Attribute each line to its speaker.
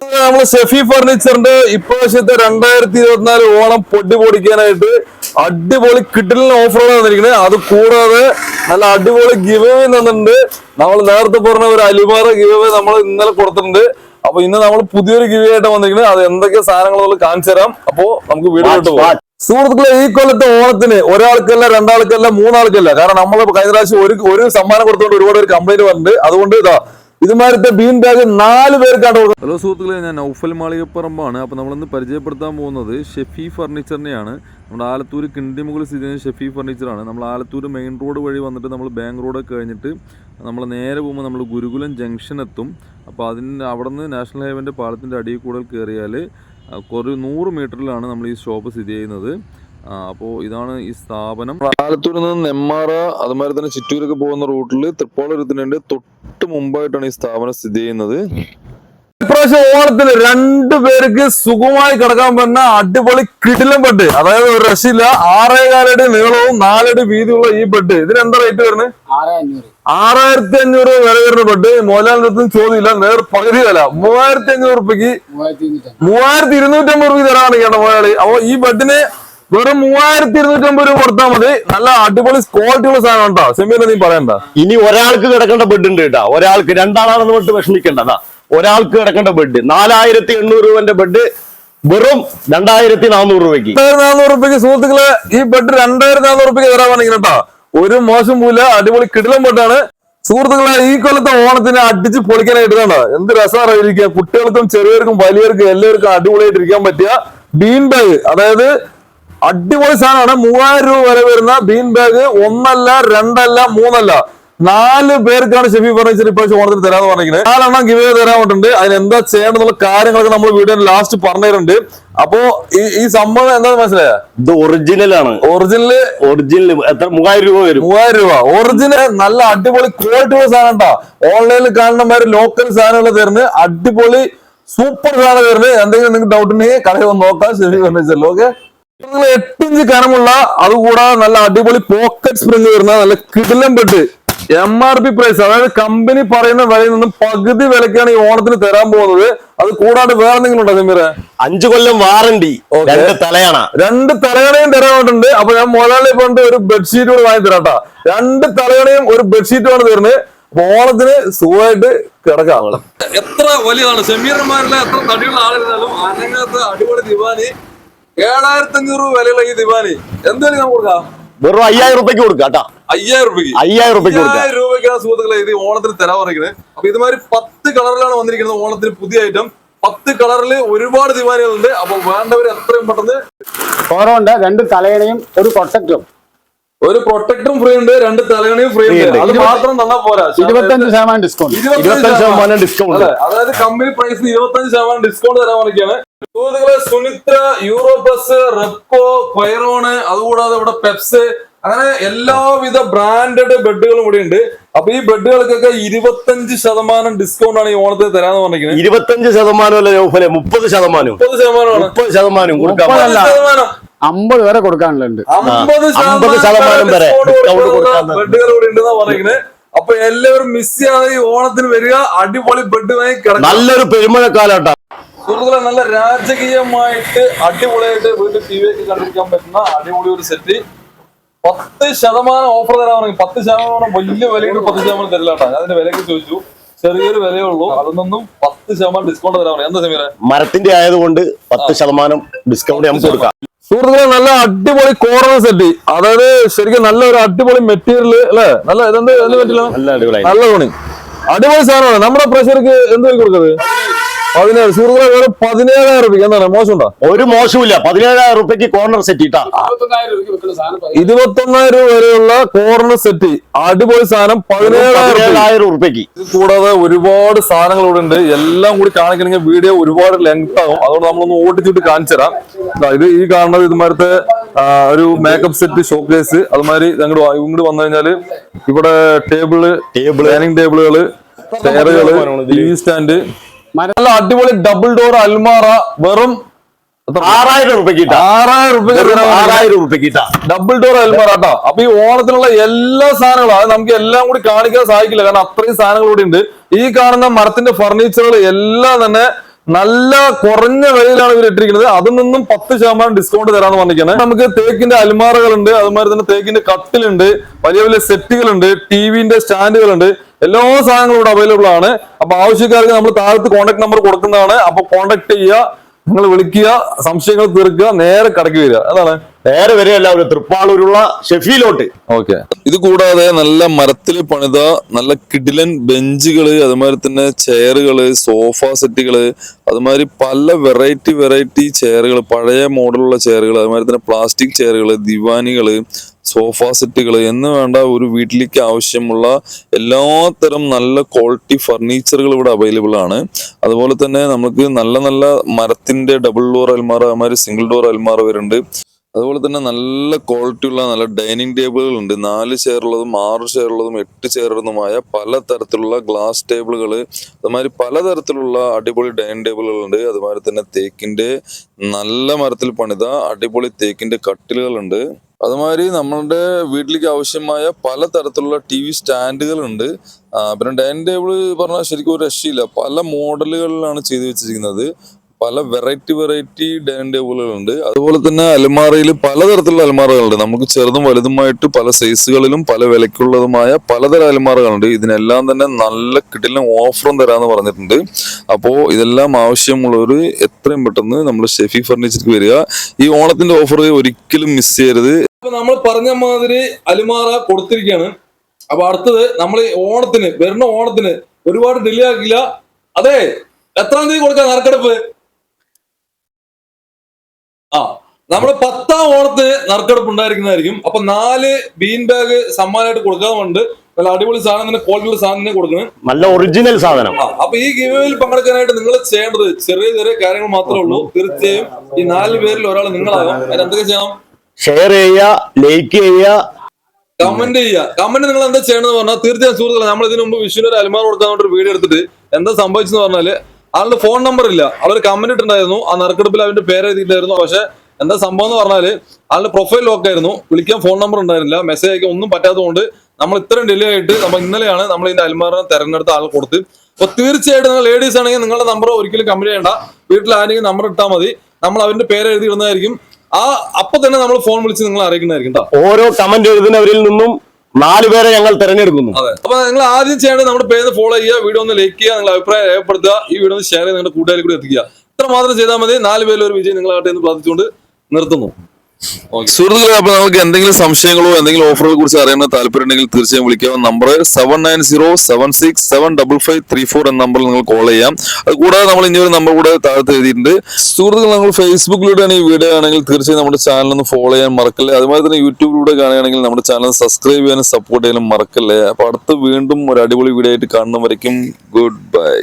Speaker 1: നമ്മൾ സെഫി ഫർണിച്ചറിന്റെ ഇപ്രാവശ്യത്തെ രണ്ടായിരത്തി ഇരുപത്തിനാല് ഓണം പൊടി പൊടിക്കാനായിട്ട് അടിപൊളി കിട്ടലിന് ഓഫറുകൾ തന്നിരിക്കുന്നത്. അത് കൂടാതെ നല്ല അടിപൊളി ഗിവ് തന്നിട്ടുണ്ട്. നമ്മൾ നേരത്തെ പറഞ്ഞ ഒരു അലിമാറ ഗിവ് നമ്മൾ ഇന്നലെ കൊടുത്തിട്ടുണ്ട്. അപ്പൊ ഇന്ന് നമ്മൾ പുതിയൊരു ഗിവ് ആയിട്ട് വന്നിരിക്കുന്നത്. അത് എന്തൊക്കെ സാധനങ്ങൾ നമ്മൾ കാണിച്ചു തരാം. അപ്പോ നമുക്ക് വീഡിയോ പോകാം. സുഹൃത്തുക്കളെ ഈ കൊല്ലത്തെ ഓണത്തിന് ഒരാൾക്കല്ല രണ്ടാൾക്കല്ല മൂന്നാൾക്കല്ല. കാരണം നമ്മൾ കഴിഞ്ഞ പ്രാവശ്യം ഒരു ഒരു സമ്മാനം കൊടുത്തുകൊണ്ട് ഒരുപാട് ഒരു കംപ്ലൈന്റ് വന്നിട്ടുണ്ട്. അതുകൊണ്ട് ഇതാ ഇതുമാരത്തെ ബീൻ ബാഗ് നാല് പേർക്കാണ്
Speaker 2: ഹലോ സുഹൃത്തുക്കളെ ഞാൻ നൗഫൽ മാളികപ്പറമ്പാണ്. അപ്പോൾ നമ്മളിന്ന് പരിചയപ്പെടുത്താൻ പോകുന്നത് ഷെഫി ഫർണിച്ചറിനെയാണ്. നമ്മുടെ ആലത്തൂർ കിണ്ടിമുകൾ സ്ഥിതി ചെയ്യുന്ന ഷെഫി ഫർണിച്ചറാണ്. നമ്മൾ ആലത്തൂർ മെയിൻ റോഡ് വഴി വന്നിട്ട് നമ്മൾ ബാങ്ക് റോഡൊക്കെ കഴിഞ്ഞിട്ട് നമ്മൾ നേരെ പോകുമ്പോൾ നമ്മൾ ഗുരുകുലം ജംഗ്ഷൻ എത്തും. അപ്പോൾ അതിന് അവിടെ നിന്ന് നാഷണൽ ഹൈവേന്റെ പാലത്തിന്റെ അടിയിൽ കൂടെ കയറിയാൽ കുറേ നൂറ് മീറ്ററിലാണ് നമ്മൾ ഈ ഷോപ്പ് സ്ഥിതി ചെയ്യുന്നത്. അപ്പോൾ ഇതാണ് ഈ സ്ഥാപനം. ആലത്തൂരിൽ നിന്ന് നെമ്മാറ അതുമാതിരി തന്നെ ചിറ്റൂരൊക്കെ പോകുന്ന റൂട്ടിൽ തൃപ്പോളരുത്തിനുണ്ട് തൊട്ട് മുമ്പായിട്ടാണ് ഈ സ്ഥാപനം സ്ഥിതി ചെയ്യുന്നത്.
Speaker 1: ഇപ്രാവശ്യം ഓണത്തിന് രണ്ടു പേർക്ക് സുഖമായി കിടക്കാൻ പറ്റുന്ന അടിപൊളി കിടിലം ബെഡ്. അതായത് ഒരു രക്ഷയില്ല. ആറേകാലടി നീളവും നാലടി വീതിയുള്ള ഈ ബെഡ്. ഇതിന് എന്താ റേറ്റ് വരുന്നത്? ആറായിരത്തി അഞ്ഞൂറ്. വില വരുന്ന ബെഡ്. മോലാലിനടുത്തും ചോദ്യമില്ല. നേർ പകുതി വില. മൂവായിരത്തി അഞ്ഞൂറ് റുപ്യക്ക്
Speaker 3: മൂവായിരത്തി ഇരുന്നൂറ്റമ്പത്
Speaker 1: അമ്പത് രൂപ തരാണ് കേട്ടോ മോയാളി അപ്പൊ ഈ ബെഡിന് വെറും മൂവായിരത്തി ഇരുന്നൂറ്റമ്പത് രൂപ കൊടുത്താൽ മതി. നല്ല അടിപൊളി ക്വാളിറ്റി ഉള്ള സാധനം ഉണ്ടോ? സെമീർ നീ പറയണ്ട.
Speaker 4: ഇനി ഒരാൾക്ക് കിടക്കേണ്ട ബെഡ് ഉണ്ട് കേട്ടോ. ഒരാൾക്ക് രണ്ടാളാണെന്ന് പറഞ്ഞിട്ട് വിഷമിക്കേണ്ടതാ ഒരാൾക്ക് കിടക്കേണ്ട ബെഡ് നാലായിരത്തി എണ്ണൂറ് രൂപന്റെ ബെഡ് വെറും രണ്ടായിരത്തി നാനൂറ് രൂപയ്ക്ക്.
Speaker 1: നാനൂറ് രൂപയ്ക്ക് സുഹൃത്തുക്കളെ ഈ ബെഡ് രണ്ടായിരത്തി നാനൂറ് രൂപയ്ക്ക് തരാൻ വേണമെങ്കിൽ കേട്ടോ. ഒരു മോശം മൂല അടിപൊളി കിടിലം ബെഡാണ് സുഹൃത്തുക്കളെ ഈ കൊല്ലത്തെ ഓണത്തിന് അടിച്ച് പൊളിക്കാനായിട്ട് കണ്ടോ എന്ത് രസമാണ് ഇരിക്കുക കുട്ടികൾക്കും ചെറിയവർക്കും വലിയവർക്കും എല്ലാവർക്കും അടിപൊളിയായിട്ട് ഇരിക്കാൻ പറ്റിയ ബീൻ ബാഗ് അതായത് അടിപൊളി സാധനമാണ്. മൂവായിരം രൂപ വരെ വരുന്ന ബീൻ ബാഗ് ഒന്നല്ല രണ്ടല്ല മൂന്നല്ല. നാല് പേർക്കാണ് ഷെഫി ഫർണിച്ചർ ഇപ്രാവശ്യം ഓണത്തിന് തരാന്ന് പറഞ്ഞിരിക്കുന്നത്. നാലെണ്ണം ഗിവ് തരാൻ പറ്റുന്നുണ്ട് അതിന് എന്താ ചെയ്യേണ്ടതുള്ള കാര്യങ്ങളൊക്കെ നമ്മൾ വീഡിയോ ലാസ്റ്റ് പറഞ്ഞിട്ടുണ്ട് അപ്പോ ഈ ഈ സംഭവം എന്താന്ന് മനസ്സിലായ?
Speaker 4: ഇത് ഒറിജിനൽ ആണ്.
Speaker 1: ഒറിജിനൽ
Speaker 4: ഒറിജിനൽ എത്ര? മൂവായിരം രൂപ വരും.
Speaker 1: മൂവായിരം രൂപ. ഒറിജിനൽ നല്ല അടിപൊളി ക്വാളിറ്റി ഉള്ള സാധനം ഓൺലൈനിൽ കാണുന്ന മാതിരി ലോക്കൽ സാധനങ്ങൾ തരുന്നത് അടിപൊളി സൂപ്പർ സാധനം തരുന്നത് എന്തെങ്കിലും നിങ്ങൾക്ക് ഡൗട്ട് ഉണ്ടെങ്കിൽ കടയിൽ വന്ന് നോക്കാം. ഷെഫി ഫർണിച്ചറിൽ ഓക്കെ എട്ടിഞ്ച് കനമുള്ള അതുകൂടാതെ നല്ല അടിപൊളി പോക്കറ്റ് സ്പ്രിങ് വരുന്ന നല്ല കിടിലം bed M R P price അതായത് കമ്പനി പറയുന്ന വിലയിൽ നിന്നും പകുതി വിലക്കാണ് ഈ ഓണത്തിന് തരാൻ പോകുന്നത്. അത് കൂടാണ്ട് വേറെ എന്തെങ്കിലും ഉണ്ടോ നിമിറ
Speaker 4: അഞ്ചു കൊല്ലം വാറണ്ടി
Speaker 1: Okay.
Speaker 4: രണ്ട് തലയാണ.
Speaker 1: രണ്ട് തലയണയും തരാനുണ്ട് അപ്പൊ ഞാൻ മുതലാളി കൊണ്ട് ഒരു ബെഡ്ഷീറ്റ് കൂടെ വാങ്ങി തരാട്ടാ. രണ്ട് തലയണയും ഒരു ബെഡ്ഷീറ്റുമാണ് തരുന്നത്. ഓണത്തിന് സുഖമായിട്ട് കിടക്കാം. എത്ര വലിയതാണ്? സെമീർമാരിലെ എത്ര തടിയുള്ള ആളിരുന്നാലും അതിനകത്ത് അടിപൊളി ദിവാനി ഏഴായിരത്തി അഞ്ഞൂറ് രൂപ വിലയുള്ള ഈ ദിവാനി എന്തായാലും നമുക്ക് കൊടുക്കാം?
Speaker 4: വെറും അയ്യായിരം രൂപയ്ക്ക് കൊടുക്കാം കേട്ടാ.
Speaker 1: അയ്യായിരം രൂപയ്ക്ക്
Speaker 4: അയ്യായിരം രൂപയ്ക്ക് കൊടുക്കാം.
Speaker 1: അയ്യായിരം രൂപയ്ക്കാണ് സുഹൃത്തുക്കളെ ഇത് ഓണത്തിന് തരാൻ പറയുന്നത് അപ്പൊ ഇതുമാതിരി പത്ത് കളറിലാണ് വന്നിരിക്കുന്നത് ഓണത്തിന് പുതിയ ഐറ്റം പത്ത് കളറിൽ ഒരുപാട് ദിവാനികളുണ്ട് അപ്പൊ വേണ്ടവർ എത്രയും പെട്ടെന്ന്
Speaker 3: ഓരോണ്ട് രണ്ട് തലയണയും ഒരു പ്രൊട്ടക്ടറും
Speaker 1: ഒരു പ്രൊട്ടക്ടറും ഫ്രീ ഉണ്ട് രണ്ട് തലകണിയും ഫ്രീ ഉണ്ട്. അത് മാത്രം തന്നാ പോരാ.
Speaker 3: ഇരുപത്തഞ്ച് ശതമാനം ഡിസ്കൗണ്ട്
Speaker 4: ഇരുപത്തഞ്ച് ശതമാനം ഡിസ്കൗണ്ട്
Speaker 1: അതെ അതായത് കമ്പനി പ്രൈസിന് ഇരുപത്തഞ്ച് ശതമാനം ഡിസ്കൗണ്ട് തരാൻ വേണ്ടിയാണ് സുഹൃത്തുക്കളെ സുനിത്ര യൂറോബസ് റെപ്കോ ഫൈറോണ് അതുകൂടാതെ ഇവിടെ പെപ്സ് അങ്ങനെ എല്ലാവിധ ബ്രാൻഡഡ് ബെഡുകളും ഇവിടെ ഉണ്ട്. അപ്പൊ ഈ ബെഡുകൾക്കൊക്കെ ഇരുപത്തഞ്ച് ശതമാനം ഡിസ്കൗണ്ട് ആണ് ഈ ഓണത്തിന് തരാന്ന് പറഞ്ഞിരിക്കുന്നത്.
Speaker 4: ഇരുപത്തഞ്ച് ശതമാനം അല്ല ജോഫലെ മുപ്പത് ശതമാനം.
Speaker 1: മുപ്പത് ശതമാനമാണ്.
Speaker 4: മുപ്പത് ശതമാനം കൊടുക്കാം
Speaker 1: ശതമാനം.
Speaker 3: അമ്പത് വരെ കൊടുക്കാനുണ്ട്
Speaker 1: അമ്പത്
Speaker 4: ശതമാനം വരെ
Speaker 1: ബെഡുകൾ ഇവിടെ ഉണ്ടെന്നാ പറയുന്നത്. അപ്പൊ എല്ലാവരും മിസ് ചെയ്യാതെ ഈ ഓണത്തിന് വരിക. അടിപൊളി ബെഡ് വാങ്ങി കിടക്കും
Speaker 4: നല്ലൊരു പെരുമഴക്കാലാട്ടാ.
Speaker 1: സുഹൃത്തുക്കളെ നല്ല രാജകീയമായിട്ട് അടിപൊളിയായിട്ട് വീട്ടിൽ ടി വി ഒക്കെ കണ്ടിരിക്കാൻ പറ്റുന്ന അടിപൊളി ഒരു സെറ്റ് പത്ത് ശതമാനം ഓഫർ തരാൻ പറഞ്ഞു. പത്ത് ശതമാനം വലിയ വിലയിട്ട് പത്ത് ശതമാനം തരില്ലാട്ടാ ഞാൻ അതിന്റെ വിലയൊക്കെ ചോദിച്ചു. ചെറിയൊരു വിലയേ ഉള്ളൂ. അതിൽ പത്ത് ശതമാനം ഡിസ്കൗണ്ട് തരാൻ പറഞ്ഞു. എന്താ സമീര
Speaker 4: മരത്തിന്റെ ആയതുകൊണ്ട് പത്ത് ശതമാനം ഡിസ്കൗണ്ട് നമുക്ക് കൊടുക്കാം.
Speaker 1: സുഹൃത്തുക്കളെ നല്ല അടിപൊളി കോർണർ സെറ്റ് അതായത് ശരിക്കും നല്ല ഒരു അടിപൊളി മെറ്റീരിയൽ അല്ലെ? നല്ല ഇതെന്ത്
Speaker 4: അടിപൊളി
Speaker 1: നല്ല തുണി അടിപൊളി സാധനമാണ്. നമ്മുടെ പ്രഷർക്ക് എന്ത് കൊടുക്കുന്നത് പതിനേഴ്. സുഹൃത്തുക്കളെ വെറും പതിനേഴായിരം രൂപയ്ക്ക് എന്താണ്? മോശമുണ്ടോ?
Speaker 4: ഒരു മോശമില്ല. പതിനേഴായിരം റുപ്യക്ക് കോർണർ സെറ്റ് ഇട്ടാ.
Speaker 1: ഇരുപത്തൊന്നായിരം രൂപ വരെയുള്ള കോർണർ സെറ്റ് അടിപൊളി സാധനം പതിനേഴായിരം രൂപയ്ക്ക്. കൂടാതെ ഒരുപാട് സാധനങ്ങൾ ഇവിടെ ഉണ്ട്. എല്ലാം കൂടി കാണിക്കണമെങ്കിൽ വീഡിയോ ഒരുപാട് ലെങ്ത് ആകും. അതുകൊണ്ട് നമ്മളൊന്ന് ഓടിച്ചിട്ട് കാണിച്ചു തരാം ദാ ഇത് ഈ കാണുന്നത് ഇതുമാരത്തെ ഒരു മേക്കപ്പ് സെറ്റ് ഷോക്കേസ് അതുമാതിരി ഞങ്ങളുടെ ഇങ്ങോട്ട് വന്നു കഴിഞ്ഞാൽ ഇവിടെ ടേബിൾ
Speaker 4: ടേബിൾ
Speaker 1: ഡൈനിങ് ടേബിളുകൾ ചെയറുകൾ ടി വി സ്റ്റാൻഡ് നല്ല അടിപൊളി ഡബിൾ ഡോർ അൽമാറ വെറും?
Speaker 4: ആറായിരം
Speaker 1: ആറായിരം രൂപ
Speaker 4: ആറായിരം
Speaker 1: ഡബിൾ ഡോർ അൽമാറ കേട്ടോ. അപ്പൊ ഈ ഓണത്തിനുള്ള എല്ലാ സാധനങ്ങളും അത് നമുക്ക് എല്ലാം കൂടി കാണിക്കാൻ സാധിക്കില്ല. കാരണം അത്രയും സാധനങ്ങൾ കൂടി ഉണ്ട്. ഈ കാണുന്ന മരത്തിന്റെ ഫർണിച്ചറുകൾ എല്ലാം തന്നെ നല്ല കുറഞ്ഞ വിലയിലാണ് ഇവർ ഇട്ടിരിക്കുന്നത്. അതിൽ നിന്നും പത്ത് ശതമാനം ഡിസ്കൗണ്ട് തരാന്ന് പറഞ്ഞിരിക്കുന്നത് നമുക്ക് തേക്കിന്റെ അൽമാറകളുണ്ട് അതുമാതിരി തന്നെ തേക്കിന്റെ കട്ടിലുണ്ട് വലിയ വലിയ സെറ്റുകളുണ്ട് ടിവിന്റെ സ്റ്റാൻഡുകളുണ്ട്. എല്ലാ സാധനങ്ങളും ഇവിടെ അവൈലബിൾ ആണ്. അപ്പൊ ആവശ്യക്കാർക്ക് നമ്മൾ താഴത്ത് കോൺടാക്ട് നമ്പർ കൊടുക്കുന്നതാണ്. അപ്പൊ കോൺടാക്ട് ചെയ്യുക. നിങ്ങൾ വിളിക്കുക സംശയങ്ങൾ തീർക്കുക നേരെ കടക്കി വരിക. അതാണ്.
Speaker 4: നേരെ വരെയല്ല ഒരു തൃപ്പാളൂരുള്ള ഷെഫിയിലോട്ട്
Speaker 1: ഓക്കെ.
Speaker 2: ഇത് കൂടാതെ നല്ല മരത്തിൽ പണിത നല്ല കിടിലൻ ബെഞ്ചുകൾ അതുമാതിരി തന്നെ ചെയറുകൾ സോഫ സെറ്റുകൾ അതുമാതിരി പല വെറൈറ്റി വെറൈറ്റി ചെയറുകൾ പഴയ മോഡലുള്ള ചെയറുകൾ അതുമാതിരി തന്നെ പ്ലാസ്റ്റിക് ചെയറുകൾ ദിവാനികൾ സോഫ സെറ്റുകൾ എന്ന് വേണ്ട ഒരു വീട്ടിലേക്ക് ആവശ്യമുള്ള എല്ലാത്തരം നല്ല ക്വാളിറ്റി ഫർണിച്ചറുകൾ ഇവിടെ അവൈലബിൾ ആണ്. അതുപോലെ തന്നെ നമുക്ക് നല്ല നല്ല മരത്തിന്റെ ഡബിൾ ഡോർ അൽമാറ അതുമാതിരി സിംഗിൾ ഡോർ അൽമാറ വരുന്നുണ്ട് അതുപോലെ തന്നെ നല്ല ക്വാളിറ്റി ഉള്ള നല്ല ഡൈനിങ് ടേബിളുകൾ ഉണ്ട്. നാല് ചെയറുള്ളതും ആറ് ചെയറുള്ളതും എട്ട് ചെയറുള്ളതുമായ പല തരത്തിലുള്ള ഗ്ലാസ് ടേബിളുകൾ അതുമാതിരി പലതരത്തിലുള്ള അടിപൊളി ഡൈനിങ് ടേബിളുകൾ ഉണ്ട്. അതുമാതിരി തന്നെ തേക്കിന്റെ നല്ല മരത്തിൽ പണിത അടിപൊളി തേക്കിന്റെ കട്ടിലുകളുണ്ട് അതുമാതിരി നമ്മളുടെ വീട്ടിലേക്ക് ആവശ്യമായ പല തരത്തിലുള്ള ടി വി ആ, പിന്നെ ഡൈനിങ് ടേബിൾ പറഞ്ഞാൽ ശരിക്കും ഒരു രക്ഷയില്ല. പല മോഡലുകളിലാണ് ചെയ്തു വെച്ചിരിക്കുന്നത്. പല വെറൈറ്റി വെറൈറ്റി ഡൈനിങ് ടേബിളുകളുണ്ട് അതുപോലെ തന്നെ അലമാറയിൽ പലതരത്തിലുള്ള അലമാറകളുണ്ട് നമുക്ക് ചെറുതും വലുതുമായിട്ട് പല സൈസുകളിലും പല വിലക്കുള്ളതുമായ പലതരം അലമാറകളുണ്ട് ഇതിനെല്ലാം തന്നെ നല്ല കിടിലും ഓഫറും തരാന്ന് പറഞ്ഞിട്ടുണ്ട്. അപ്പോൾ ഇതെല്ലാം ആവശ്യമുള്ളവർ എത്രയും പെട്ടെന്ന് നമ്മൾ ഷെഫി ഫർണിച്ചർക്ക് വരിക. ഈ ഓണത്തിന്റെ ഓഫർ ഒരിക്കലും മിസ് ചെയ്യരുത്.
Speaker 1: അപ്പൊ നമ്മൾ പറഞ്ഞ മാതിരി അലിമാറ കൊടുത്തിരിക്കുകയാണ് അപ്പൊ അടുത്തത് നമ്മൾ ഓണത്തിന് വരുന്ന ഓണത്തിന് ഒരുപാട് ഡിലേ ആക്കില്ല അതെ എത്രാം തീയതി കൊടുക്കാം നറുക്കെടുപ്പ് ആ നമ്മുടെ പത്താം ഓണത്തിന് നറുക്കെടുപ്പ് ഉണ്ടായിരിക്കുന്നതായിരിക്കും. അപ്പൊ നാല് ബീൻ ബാഗ് സമ്മാനമായിട്ട് കൊടുക്കാറുണ്ട് നല്ല അടിപൊളി സാധനം തന്നെ ക്വാളിറ്റിയുള്ള സാധനം തന്നെ കൊടുക്കണം.
Speaker 4: നല്ല ഒറിജിനൽ സാധനം.
Speaker 1: അപ്പൊ ഈ ഗിവേയിൽ പങ്കെടുക്കാനായിട്ട് നിങ്ങൾ ചെയ്യേണ്ടത് ചെറിയ ചെറിയ കാര്യങ്ങൾ മാത്രമേ ഉള്ളൂ. തീർച്ചയായും ഈ നാല് പേരിൽ ഒരാൾ നിങ്ങളാകും അതിന് എന്തൊക്കെ ചെയ്യണം?
Speaker 4: ഷെയർ ചെയ്യുക ലൈക്ക് ചെയ്യുക.
Speaker 1: കമന്റ് ചെയ്യുക. കമന്റ് നിങ്ങൾ എന്താ ചെയ്യണമെന്ന് പറഞ്ഞാൽ തീർച്ചയായും സുഹൃത്തുക്കളെ നമ്മൾ ഇതിനു മുമ്പ് വിഷുവിന് ഒരു അലമാർ കൊടുക്കാൻ ഒരു വീഡിയോ എടുത്തിട്ട് എന്താ സംഭവിച്ചെന്ന് പറഞ്ഞാൽ ആളുടെ ഫോൺ നമ്പർ ഇല്ല. അവർ കമന്റ് ഇട്ടുണ്ടായിരുന്നു ആ നറുക്കെടുപ്പിൽ അവന്റെ പേര് എഴുതിയിട്ടായിരുന്നു പക്ഷെ എന്താ സംഭവം എന്ന് പറഞ്ഞാൽ ആളുടെ പ്രൊഫൈൽ ലോക്ക് ആയിരുന്നു. വിളിക്കാൻ ഫോൺ നമ്പർ ഉണ്ടായിരുന്നില്ല. മെസ്സേജ് അയക്കാൻ ഒന്നും പറ്റാത്തതുകൊണ്ട് നമ്മൾ ഇത്രയും ഡിലേ ആയിട്ട് നമ്മൾ ഇന്നലെയാണ് നമ്മൾ ഇതിന്റെ അൽമാറിനെ തെരഞ്ഞെടുത്ത ആൾ കൊടുത്ത്. അപ്പൊ തീർച്ചയായിട്ടും നിങ്ങൾ ലേഡീസ് ആണെങ്കിൽ നിങ്ങളുടെ നമ്പർ ഒരിക്കലും കമ്പനി ചെയ്യണ്ട വീട്ടിൽ ആരെങ്കിലും നമ്പർ ഇട്ടാൽ മതി. നമ്മൾ അവന്റെ പേര് എഴുതി ഇടുന്നതായിരിക്കും ആ അപ്പൊ തന്നെ നമ്മൾ ഫോൺ വിളിച്ച് നിങ്ങൾ അറിയിക്കുന്നതായിരിക്കും
Speaker 4: ഓരോ കമന്റ് എഴുതുന്നവരിൽ നിന്നും നാല് പേരെ ഞങ്ങൾ തിരഞ്ഞെടുക്കുന്നു.
Speaker 1: അതെ. അപ്പൊ നിങ്ങൾ ആദ്യം ചെയ്യേണ്ടത് നമ്മുടെ പേര് ഫോളോ ചെയ്യുക വീഡിയോ ഒന്ന് ലൈക്ക് ചെയ്യുക നിങ്ങൾ അഭിപ്രായം രേഖപ്പെടുത്തുക ഈ വീഡിയോ ഒന്ന് ഷെയർ ചെയ്ത് നിങ്ങളുടെ കൂട്ടുകാരിൽ കൂടി എത്തിക്കുക. ഇത്ര മാത്രം ചെയ്താൽ മതി. നാല് പേരിൽ ഒരു വിജയം നിങ്ങളാകട്ടെ എന്ന് പ്രാർത്ഥിച്ചുകൊണ്ട് നിർത്തുന്നു.
Speaker 2: സുഹൃത്തുക്കളെ അപ്പൊ നമുക്ക് എന്തെങ്കിലും സംശയങ്ങളോ എന്തെങ്കിലും ഓഫറുകളെ കുറിച്ച് അറിയാൻ താല്പര്യം ഉണ്ടെങ്കിൽ തീർച്ചയായും വിളിക്കാം. Number seven nine zero seven six seven double five three four എന്ന നമ്പറിൽ നിങ്ങൾ കോൾ ചെയ്യാം. അത് കൂടാതെ നമ്മൾ ഇനി ഒരു നമ്പർ കൂടെ താഴത്ത് എഴുതിയിട്ടുണ്ട്. സുഹൃത്തുക്കൾ നമ്മൾ ഫേസ്ബുക്കിലൂടെയാണ് ഈ വീഡിയോ ആണെങ്കിൽ തീർച്ചയായും നമ്മുടെ ചാനൽ ഒന്ന് ഫോളോ ചെയ്യാൻ മറക്കല്ലേ? അതുപോലെ തന്നെ യൂട്യൂബിലൂടെ കാണുകയാണെങ്കിൽ നമ്മുടെ ചാനൽ സബ്സ്ക്രൈബ് ചെയ്യാനും സപ്പോർട്ട് ചെയ്യാനും മറക്കല്ലേ? അപ്പൊ അടുത്ത് വീണ്ടും ഒരു അടിപൊളി വീഡിയോ ആയിട്ട് കാണുന്നവരേക്കും ഗുഡ് ബൈ